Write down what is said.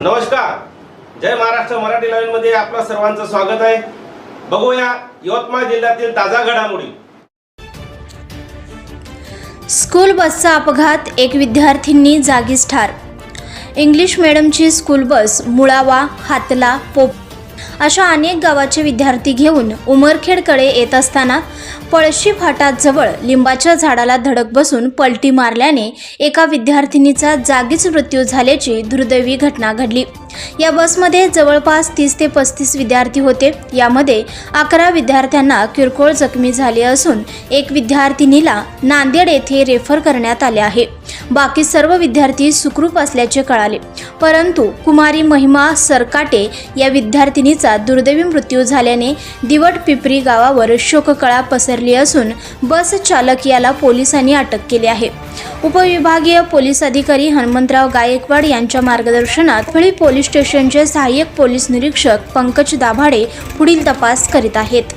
नमस्कार. जय महाराष्ट्र मराठी लाईव्हमध्ये आपलं सर्वांचं स्वागत आहे. बघूया यवतमाळ जिल्ह्यातील ताजा घडामोडी. स्कूल बसचा अपघात एक विद्यार्थींनी जागीच ठार. इंग्लिश मॅडमची स्कूल बस मुळावा हातला पोप अशा अनेक गावाचे विद्यार्थी घेऊन उमरखेडकडे येत असताना पळशी फाटाजवळ लिंबाच्या झाडाला धडक बसून पलटी मारल्याने एका विद्यार्थिनीचा जागीच मृत्यू झाल्याची दुर्दैवी घटना घडली. या बसमध्ये जवळपास तीस ते पस्तीस विद्यार्थी होते. यामध्ये अकरा विद्यार्थ्यांना किरकोळ जखमी झाले असून एक विद्यार्थिनीला नांदेड येथे रेफर करण्यात आले आहे. बाकी सर्व विद्यार्थी सुखरूप असल्याचे कळाले. परंतु कुमारी महिमा सरकाटे या विद्यार्थिनीचा दुर्दैवी मृत्यू झाल्याने दिवट पिपरी गावावर शोककळा पसरली असून बस चालक याला पोलिसांनी अटक केली आहे. उपविभागीय पोलीस अधिकारी हनुमंतराव गायकवाड यांच्या मार्गदर्शनात फळी पोलीस स्टेशनचे सहाय्यक पोलीस निरीक्षक पंकज दाभाडे पुढील तपास करीत आहेत.